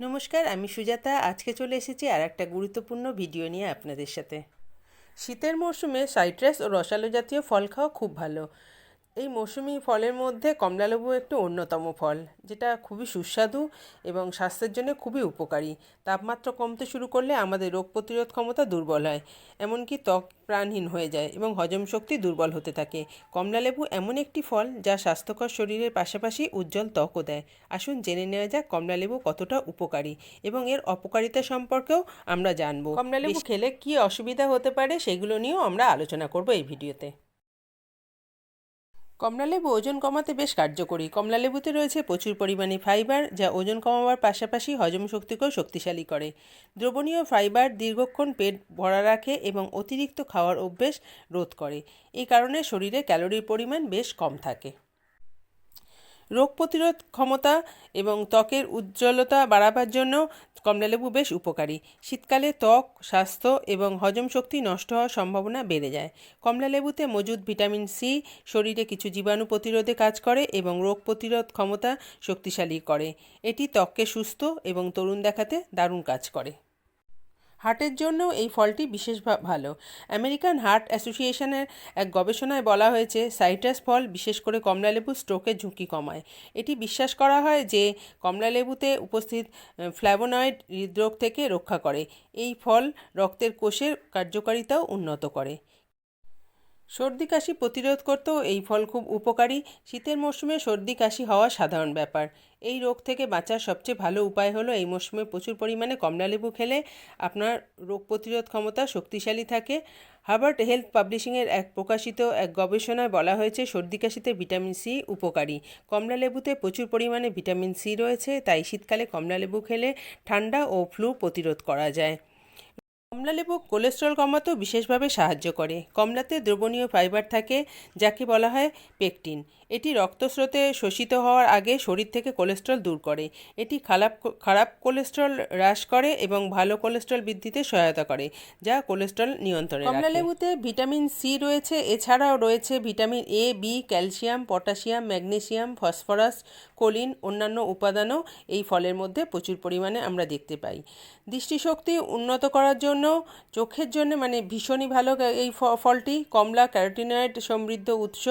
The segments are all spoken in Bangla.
নমস্কার, আমি সুজাতা। আজকে চলে এসেছি আর একটা গুরুত্বপূর্ণ ভিডিও নিয়ে আপনাদের সাথে। শীতের মরশুমে সাইট্রাস ও রসালো জাতীয় ফল খাওয়া খুব ভালো। এই মৌসুমি ফলের মধ্যে কমলালেবু একটি অন্যতম ফল যেটা খুবই সুস্বাদু এবং স্বাস্থ্যের জন্য খুবই উপকারী। তাপমাত্রা কমতে শুরু করলে আমাদের রোগ প্রতিরোধ ক্ষমতা দুর্বল হয় এমনকি ত্বক প্রাণহীন হয়ে যায় এবং হজম শক্তি দুর্বল হতে থাকে। কমলালেবু এমন একটি ফল যা স্বাস্থ্যকর শরীরের পাশাপাশি উজ্জ্বল ত্বকও দেয়। আসুন জেনে নেওয়া যাক কমলালেবু কতটা উপকারী এবং এর অপকারিতা সম্পর্কেও আমরা জানব। কমলালেবু খেলে কি অসুবিধা হতে পারে সেগুলো নিয়েও আমরা আলোচনা করব এই ভিডিওতে। কমলালেবু ওজন কমাতে বেশ কার্যকরী। কমলালেবুতে রয়েছে প্রচুর পরিমাণে ফাইবার, যা ওজন কমাবার পাশাপাশি হজম শক্তিকেও শক্তিশালী করে। দ্রবণীয় ফাইবার দীর্ঘক্ষণ পেট ভরা রাখে এবং অতিরিক্ত খাওয়ার অভ্যেস রোধ করে। এই কারণে শরীরে ক্যালোরির পরিমাণ বেশ কম থাকে। রোগ প্রতিরোধ ক্ষমতা এবং ত্বকের উজ্জ্বলতা বাড়াবার জন্য কমলালেবু বেশ উপকারী। শীতকালে ত্বক, স্বাস্থ্য এবং হজম শক্তি নষ্ট হওয়ার সম্ভাবনা বেড়ে যায়। কমলালেবুতে মজুদ ভিটামিন সি শরীরে কিছু জীবাণু প্রতিরোধে কাজ করে এবং রোগ প্রতিরোধ ক্ষমতা শক্তিশালী করে। এটি ত্বককে সুস্থ এবং তরুণ দেখাতে দারুণ কাজ করে। হার্টের জন্যও এই ফলটি বিশেষ ভালো। আমেরিকান হার্ট অ্যাসোসিয়েশনের এক গবেষণায় বলা হয়েছে, সাইট্রাস ফল, বিশেষ করে কমলালেবু স্ট্রোকের ঝুঁকি কমায়। এটি বিশ্বাস করা হয় যে, কমলালেবুতে উপস্থিত ফ্ল্যাবোনয়েড হৃদরোগ থেকে রক্ষা করে। এই ফল রক্তের কোষের কার্যকারিতাও উন্নত করে। সর্দি কাশি প্রতিরোধ করতেও এই ফল খুব উপকারী। শীতের মরশুমে সর্দি কাশি হওয়া সাধারণ ব্যাপার। এই রোগ থেকে বাঁচার সবচেয়ে ভালো উপায় হলো এই মরশুমে প্রচুর পরিমাণে কমলালেবু খেলে আপনার রোগ প্রতিরোধ ক্ষমতা শক্তিশালী থাকে। হার্বার্ট হেলথ পাবলিশিংয়ের এক প্রকাশিত এক গবেষণায় বলা হয়েছে, সর্দি কাশিতে ভিটামিন সি উপকারী। কমলালেবুতে প্রচুর পরিমাণে ভিটামিন সি রয়েছে, তাই শীতকালে কমলালেবু খেলে ঠান্ডা ও ফ্লু প্রতিরোধ করা যায়। কমলালেবু কোলেস্ট্রল কমাতেও বিশেষভাবে সাহায্য করে। কমলাতে দ্রবণীয় ফাইবার থাকে যাকে বলা হয় পেকটিন। এটি রক্তস্রোতে শোষিত হওয়ার আগে শরীর থেকে কোলেস্ট্রল দূর করে। এটি খারাপ খারাপ কোলেস্ট্রল হ্রাস করে এবং ভালো কোলেস্ট্রল বৃদ্ধিতে সহায়তা করে, যা কোলেস্ট্রল নিয়ন্ত্রণে কমলালেবুতে ভিটামিন সি রয়েছে, এছাড়াও রয়েছে vitamin A B calcium, potassium magnesium phosphorus, choline, অন্যান্য উপাদানও এই ফলের মধ্যে প্রচুর পরিমাণে আমরা দেখতে পাই। দৃষ্টিশক্তি উন্নত করার জন্য, চোখের জন্য মানে ভীষণই ভালো এই ফলটি। কমলা ক্যারোটিনয়েড সমৃদ্ধ উৎস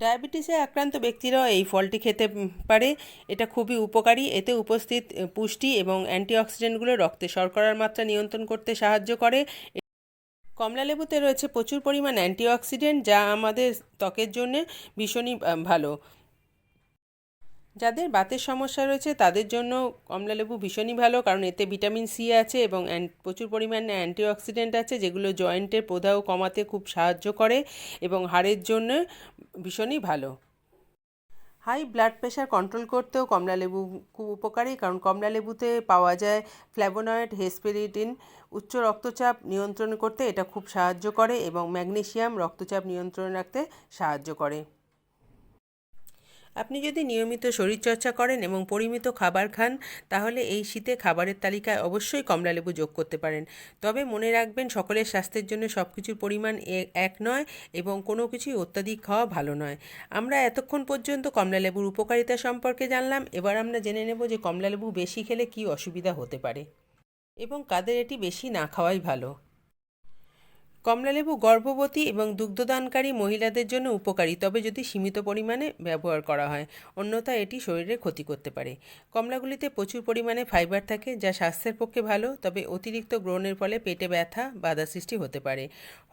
ডায়াবেটিসে আক্রান্ত ব্যক্তিরাও এই ফলটি খেতে পারে। এটা খুবই উপকারী। এতে উপস্থিত পুষ্টি এবং অ্যান্টিঅক্সিডেন্টগুলো রক্তে শর্করার মাত্রা নিয়ন্ত্রণ করতে সাহায্য করে। কমলা লেবুতে রয়েছে প্রচুর পরিমাণ অ্যান্টিঅক্সিডেন্ট, যা আমাদের ত্বকের জন্য ভীষণই ভালো। যাদের বাতের সমস্যা রয়েছে, তাদের জন্য কমলালেবু ভীষণই ভালো, কারণ এতে ভিটামিন সি আছে এবং প্রচুর পরিমাণে অ্যান্টিঅক্সিডেন্ট আছে, যেগুলো জয়েন্টের প্রদাহ কমাতে খুব সাহায্য করে এবং হাড়ের জন্য ভীষণই ভালো। হাই ব্লাড প্রেশার কন্ট্রোল করতেও কমলালেবু খুব উপকারী, কারণ কমলালেবুতে পাওয়া যায় ফ্ল্যাভোনয়েড, হেসপেরিটিন, উচ্চ রক্তচাপ নিয়ন্ত্রণ করতে এটা খুব সাহায্য করে এবং ম্যাগনেশিয়াম রক্তচাপ নিয়ন্ত্রণে রাখতে সাহায্য করে। আপনি যদি নিয়মিত শরীরচর্চা করেন এবং পরিমিত খাবার খান, তাহলে এই শীতে খাবারের তালিকায় অবশ্যই কমলালেবু যোগ করতে পারেন। তবে মনে রাখবেন, সকলের স্বাস্থ্যের জন্য সব কিছুর পরিমাণ এক নয় এবং কোনো কিছুই অত্যাধিক খাওয়া ভালো নয়। আমরা এতক্ষণ পর্যন্ত কমলালেবুর উপকারিতা সম্পর্কে জানলাম। এবার আমরা জেনে নেব যে কমলালেবু বেশি খেলে কী অসুবিধা হতে পারে এবং কাদের এটি বেশি না খাওয়াই ভালো। কমলালেবু গর্ভবতী এবং দুগ্ধদানকারী মহিলাদের জন্য উপকারী, তবে যদি সীমিত পরিমাণে ব্যবহার করা হয়, অন্যথা এটি শরীরে ক্ষতি করতে পারে। কমলাগুলিতে প্রচুর পরিমাণে ফাইবার থাকে, যা স্বাস্থ্যের পক্ষে ভালো, তবে অতিরিক্ত গ্রহণের ফলে পেটে ব্যথা, বাধা সৃষ্টি হতে পারে।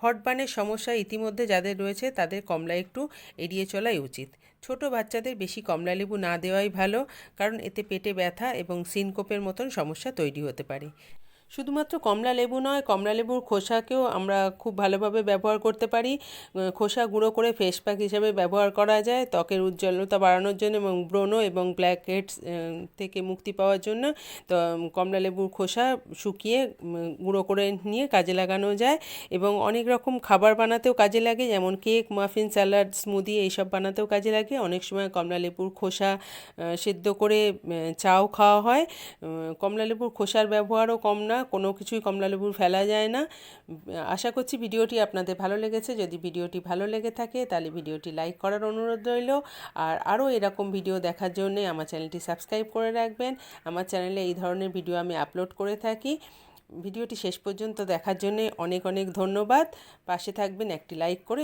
হটবানের সমস্যা ইতিমধ্যে যাদের রয়েছে, তাদের কমলা একটু এড়িয়ে চলাই উচিত। ছোট বাচ্চাদের বেশি কমলালেবু না দেওয়াই ভালো, কারণ এতে পেটে ব্যথা এবং সিনকোপের মতন সমস্যা তৈরি হতে পারে। শুধুমাত্র কমলা লেবু নয়, কমলা লেবুর খোসাকেও আমরা খুব ভালোভাবে ব্যবহার করতে পারি। খোসা গুঁড়ো করে ফেস প্যাক হিসাবে ব্যবহার করা যায় ত্বকের উজ্জ্বলতা বাড়ানোর জন্য এবং ব্রণ এবং ব্ল্যাক হেডস থেকে মুক্তি পাওয়ার জন্য। তো কমলা লেবুর খোসা শুকিয়ে গুঁড়ো করে নিয়ে কাজে লাগানো যায় এবং অনেক রকম খাবার বানাতেও কাজে লাগে, যেমন কেক মাফিন স্যালাড স্মুদি এইসব বানাতেও কাজে লাগে। অনেক সময় কমলা লেবুর খোসা সেদ্ধ করে চাও খাওয়া হয়। কমলা লেবুর খোসার ব্যবহারও কম না কোনো কিছুই কমলালেবুর ফেলা যায় না। আশা করছি ভিডিওটি আপনাদের ভালো লেগেছে। যদি ভিডিওটি ভালো লেগে থাকে, তাহলে ভিডিওটি লাইক করার অনুরোধ রইল। আর আরও এরকম ভিডিও দেখার জন্যে আমার চ্যানেলটি সাবস্ক্রাইব করে রাখবেন। আমার চ্যানেলে এই ধরনের ভিডিও আমি আপলোড করে থাকি। ভিডিওটি শেষ পর্যন্ত দেখার জন্যে অনেক অনেক ধন্যবাদ। পাশে থাকবেন একটি লাইক করে